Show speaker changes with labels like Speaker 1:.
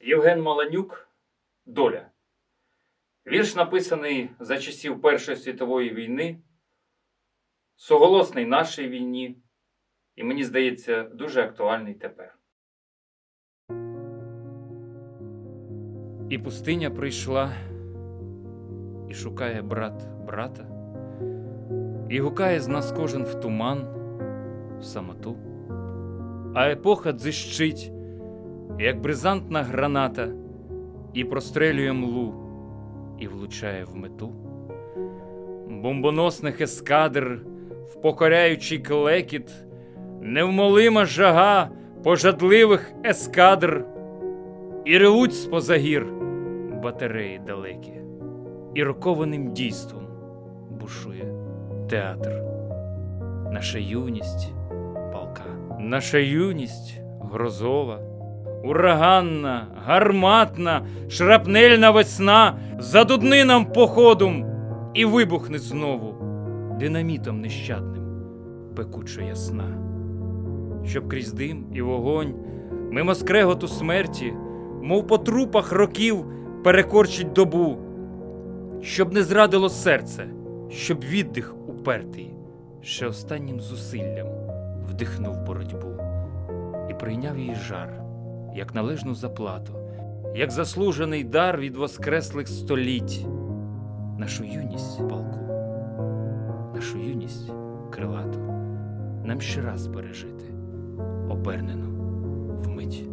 Speaker 1: Євген Маланюк Доля. Вірш написаний за часів Першої світової війни, суголосний нашій війні, і мені здається, дуже актуальний тепер. І пустиня прийшла, і шукає брат брата, і гукає з нас кожен в туман, в самоту. А епоха дзищить, як бризантна граната, і прострелює млу, і влучає в мету. Бомбоносних ескадр, впокоряючий клекіт, невмолима жага пожадливих ескадр, і ревуть з-поза гір батареї далекі, і рокованим дійством бушує театр. Наша юність палка, наша юність грозова, ураганна, гарматна, шрапнельна весна задудни нам походом і вибухне знову динамітом нещадним, пекучо ясна. Щоб крізь дим і вогонь, мимо скреготу смерті, мов по трупах років перекорчить добу, щоб не зрадило серце, щоб віддих упертий, ще останнім зусиллям вдихнув боротьбу і прийняв її жар, як належну заплату, як заслужений дар від воскреслих століть, нашу юність палку, нашу юність крилату, нам ще раз пережити, обернену вмить.